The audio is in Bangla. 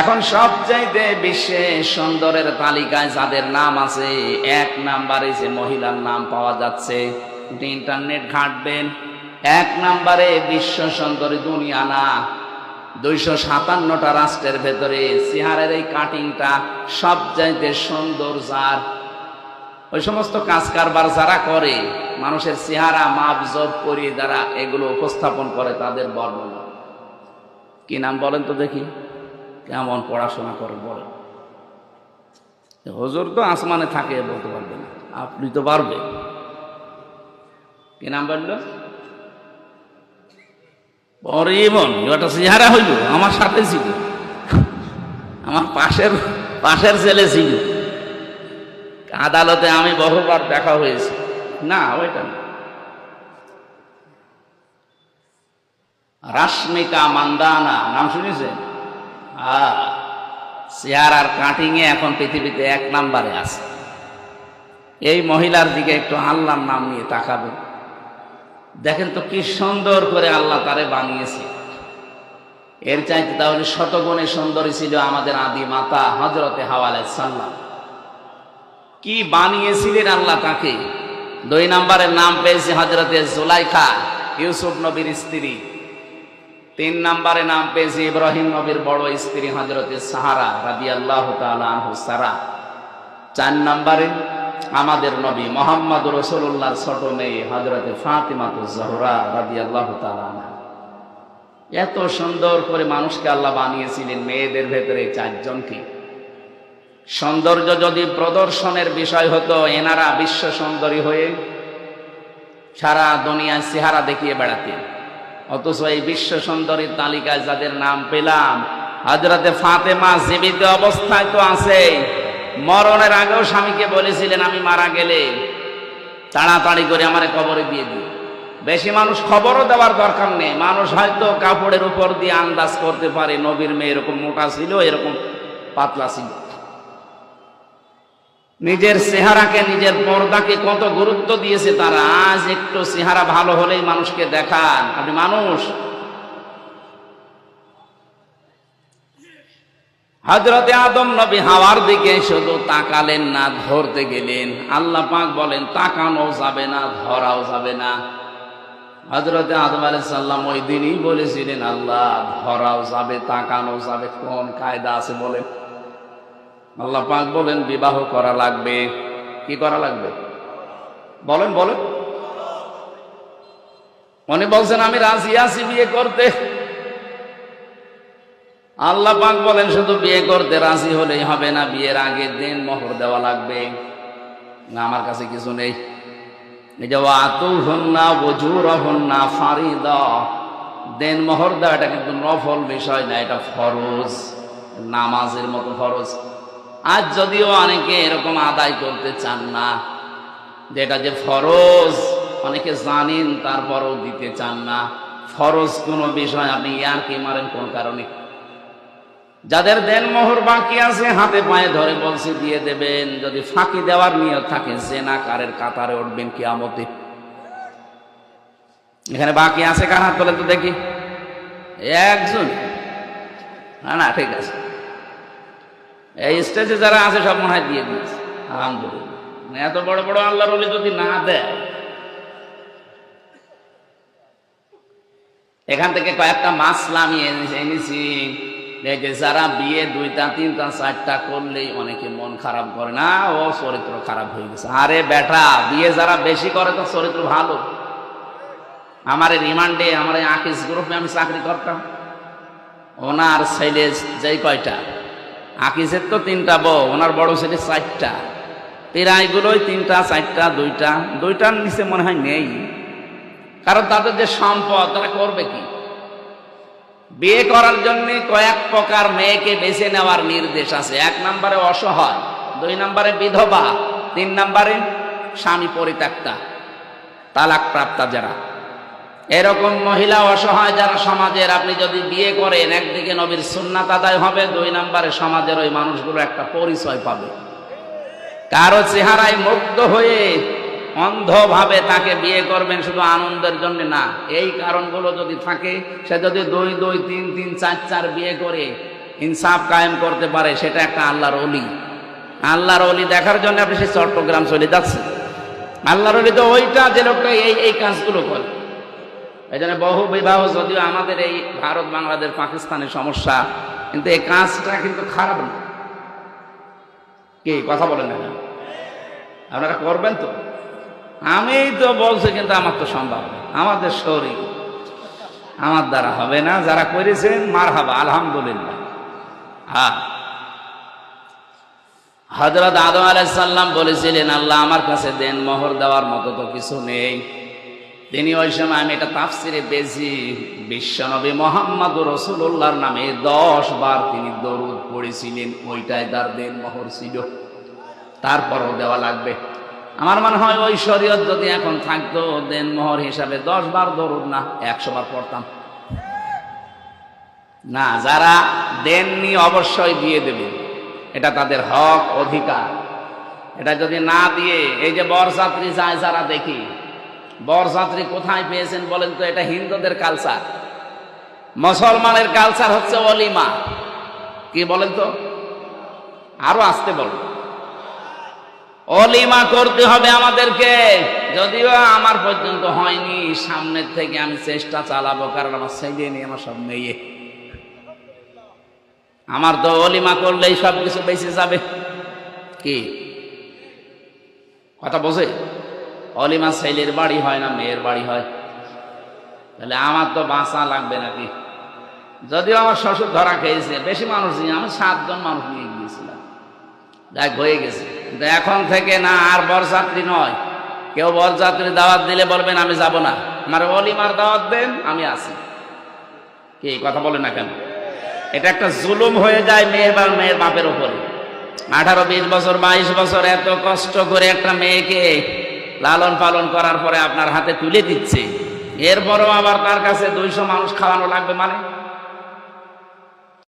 এখন সবচাইতে বিশ্বে সুন্দরের তালিকায় যাদের নাম আছে, এক নাম্বারে যে মহিলার নাম পাওয়া যাচ্ছে ইন্টারনেট ঘাঁটবেন। এক নাম্বারে বিশ্ব সুন্দরী দুনিয়া না, দুইশো সাতান্নটা রাষ্ট্রের ভেতরে সিহারের এই কাটিংটা সবচাইতে সুন্দর যার। ওই সমস্ত কাজ কারবার যারা করে, মানুষের চেহারা মাপ জব করিয়ে যারা এগুলো উপস্থাপন করে তাদের বর্ণনা। কি নাম বলেন তো দেখি। কেমন পড়াশোনা করে বলেন। হজুর তো আসমানে থাকে বলতে পারবে না। আপনি তো পারবে। কি নাম বলল? পরিবন ওটা চেহারা হইল, আমার সাথে ছিল। আমার পাশের পাশের ছেলে ছিল। আদালতে আমি বহুবার দেখা হয়েছে। না, ওইটা না। রাশ্মিকা মান্দানা, নাম শুনেছেন? চেয়ার আর কাটিংয়ে এখন পৃথিবীতে এক নাম্বারে আছে। এই মহিলার দিকে একটু আল্লাহর নাম নিয়ে তাকাবেন দেখেন তো কি সুন্দর করে আল্লাহ তারে বানিয়েছে। এর চাইতে তাহলে শতগুণে সুন্দরী ছিল আমাদের আদি মাতা হজরতে হাওয়ালে সাল্লাম কি বানিয়েছিলেন আল্লাহ তাকে? দুই নম্বরের নাম পেয়েছে হজরতে জুলাইখা, ইউসুফ নবীর স্ত্রী। তিন নম্বরে নাম পেয়েছে ইব্রাহিম নবীর বড় স্ত্রী হজরতে সাহারা রাদি আল্লাহ সারা। চার নম্বরে আমাদের নবী মোহাম্মদ রসুল্লাহর ছোট মেয়ে হজরতে ফাতিমাতু জহরা রাদি আল্লাহ এত সুন্দর করে মানুষকে আল্লাহ বানিয়েছিলেন মেয়েদের ভেতরে চারজনকে। সৌন্দর্য যদি প্রদর্শনের বিষয় হতো, এনারা বিশ্ব সুন্দরী হয়ে সারা দুনিয়ায় চেহারা দেখিয়ে বেড়াতেন। অথচ এই বিশ্ব সুন্দরীর তালিকায় যাদের নাম পেলাম হজরতে ফাতেমা জীবিত অবস্থায় তো আছে। মরণের আগেও স্বামীকে বলেছিলেন, আমি মারা গেলে তাড়াতাড়ি করে আমার কবরে দিয়ে দিই বেশি মানুষ খবরও দেওয়ার দরকার নেই। মানুষ হয়তো কাপড়ের উপর দিয়ে আন্দাজ করতে পারে, নবীর মেয়ে এরকম মোটা ছিল, এরকম পাতলা ছিল। নিজের চেহারাকে, নিজের পর্দাকে কত গুরুত্ব দিয়েছে তারা। আজ একটু চেহারা ভালো হলেই মানুষকে দেখান। আপনি মানুষ। হজরতে আদম নবী হাওয়ার দিকে শুধু তাকালেন না, ধরতে গেলেন। আল্লাহ পাক বলেন তাকানো যাবে না, ধরাও যাবে না। হজরতে আদম আলাই সাল্লাম ওই দিনই বলেছিলেন, আল্লাহ ধরাও যাবে তাকানো যাবে। কোন কায়দা আছে বলেন? আল্লাহ পাক বলেন, বিবাহ করা লাগবে। কি করা লাগবে? বলেন বলেন। উনি বলছেন, আমি রাজি আছি বিয়ে করতে। আল্লাহ পাক বলেন, শুধু বিয়ে করতে রাজি হলেই হবে না, বিয়ের আগে দিন মোহর দেওয়া লাগবে। না, আমার কাছে কিছু নেই। দেন এটা কিন্তু নফল বিষয় এটা নামাজের মতো ফরজ। আজ যদিও অনেকে এরকম আদায় করতে চান না, যেটা যে ফরজ, অনেকে জানেন তারপরও দিতে চান না। ফরজ কোনো বিষয়, আপনি ইয়ার কি মারেন কোন কারণে? যাদের দেন মোহর বাকি আছে, হাতে পায়ে ধরে বলছে দিয়ে দেবেন। যদি ফাঁকি দেওয়ার নিয়ত থাকে, জেনা কারের কাতারে উঠবেন কিয়ামতে। এখানে বাকি আছে কার হাত তোলে তো দেখি? একজন। না না, ঠিক আছে। এই স্টেজে যারা আছে সব মনে হয় দিয়ে দিয়েছে। আলহামদুলিল্লাহ। মানে এত বড় বড় আল্লাহ রলি যদি না দেয়, এখান থেকে কয়েকটা মাসলা আমি এনেছি দেখে যারা বিয়ে দুইটা, তিনটা, চারটা করলেই অনেকে মন খারাপ করে না, ও চরিত্র খারাপ হয়ে গেছে। আরে বেটা, বিয়ে যারা বেশি করে তো চরিত্র ভালো। আমার রিমান্ডে, আমার আকিস গ্রুপে আমি চাকরি করতাম। ওনার ছেলে যেই কয়টা? আকিসের তো তিনটা বউ, ওনার বড় ছেলে চারটা। পেরাইগুলোই তিনটা, চারটা, দুইটা। দুইটার নিচে মনে হয় নেই। কারণ তাদের যে সম্পদ, তারা করবে কি? বিয়ে করার জন্য কয়েক প্রকার মেয়েকে বেছে নেওয়ার নির্দেশ আছে। এক নম্বরে অসহায়, দুই নম্বরে বিধবা, তিন নম্বরে স্বামী পরিত্যক্তা তালাক প্রাপ্তা যারা। এরকম মহিলা অসহায় যারা সমাজের, আপনি যদি বিয়ে করেন, একদিকে নবীর সুন্নাত আদায় হবে, দুই নম্বরে সমাজের ওই মানুষগুলো একটা পরিচয় পাবে। কারও চেহারায় মুগ্ধ হয়ে অন্ধভাবে তাকে বিয়ে করবেন শুধু আনন্দের জন্য না, এই কারণগুলো যদি থাকে, সে যদি দুই দুই, তিন তিন, চার চার বিয়ে করে ইনসাফ কায়েম করতে পারে, সেটা একটা আল্লাহর অলি আল্লাহর অলি দেখার জন্য আপনি সেই চট্টগ্রাম চলে যাচ্ছেন। আল্লাহর অলি তো ওইটা যে লোকটা এই এই কাজগুলো করে। এই জন্য বহু বিবাহ যদিও আমাদের এই ভারত, বাংলাদেশ, পাকিস্তানের সমস্যা, কিন্তু এই কাজটা কিন্তু খারাপ না। কি, কথা বলেন না আপনারা করবেন তো? আমি তো বলছি, কিন্তু আমার তো সম্ভব। আমাদের শরীর আমার দ্বারা হবে না, যারা করেছেন মার হাবা আলহামদুলিল্লাহ হজরত আদম আলাইসাল্লাম বলেছিলেন, আল্লাহ আমার কাছে দেন, মোহর দেওয়ার মতো তো কিছু নেই। তিনি ওই সময় আমি এটা তাফসিরে পেয়েছি, বিশ্বনবী মোহাম্মদ রসুল্লাহর নামে দশ বার তিনি দরুদ পড়েছিলেন, ওইটাই তার দেন মোহর ছিল। তারপরও দেওয়া লাগবে। আমার মনে হয় ওই শরীয়ত যদি এখন থাকতো, দেন মোহর হিসাবে দশ বার দরুদ না, একশো বার পড়তাম। না, যারা দেননি অবশ্যই দিয়ে দেবে। এটা তাদের হক, অধিকার। এটা যদি না দিয়ে, এই যে বরযাত্রী যায় যারা দেখি বরযাত্রী কোথায় পেয়েছেন বলেন তো? এটা হিন্দুদের কালচার মুসলমানের কালচার হচ্ছে অলিমা। কি বলেন তো? আরও আসতে বলেন। অলিমা করতে হবে আমাদেরকে। যদিও আমার পর্যন্ত হয়নি সামনের থেকে আমি চেষ্টা চালাবো, কারণ আমার ছেলে নেই, আমার সব মেয়ে। আমার তো অলিমা করলেই সব কিছু বেঁচে যাবে। কি? কথা বোঝে? অলিমা ছেলের বাড়ি হয় না, মেয়ের বাড়ি হয়। তাহলে আমার তো বাঁচা লাগবে নাকি? যদিও আমার শ্বশুর ধরা খেয়েছে, বেশি মানুষ নিয়ে আমি সাতজন মানুষ নিয়ে গিয়েছিলাম। দেখ, হয়ে গেছে। কিন্তু এখন থেকে না, আর বরযাত্রী নয়। কেউ বরযাত্রী দাওয়াত দিলে বলবেন, আমি যাব না। আমার অলিমার দাওয়াত দেন, আমি আসি। কি কথা বলে না কেন? এটা একটা জুলুম হয়ে যায় মেয়ের বা মেয়ের বাপের উপরে। আঠারো, বিশ বছর, বাইশ বছর, এত কষ্ট করে একটা মেয়েকে লালন পালন করার পরে আপনার হাতে তুলে দিচ্ছে। এরপরও আবার তার কাছে দুইশো মানুষ খাওয়ানো লাগবে মানে?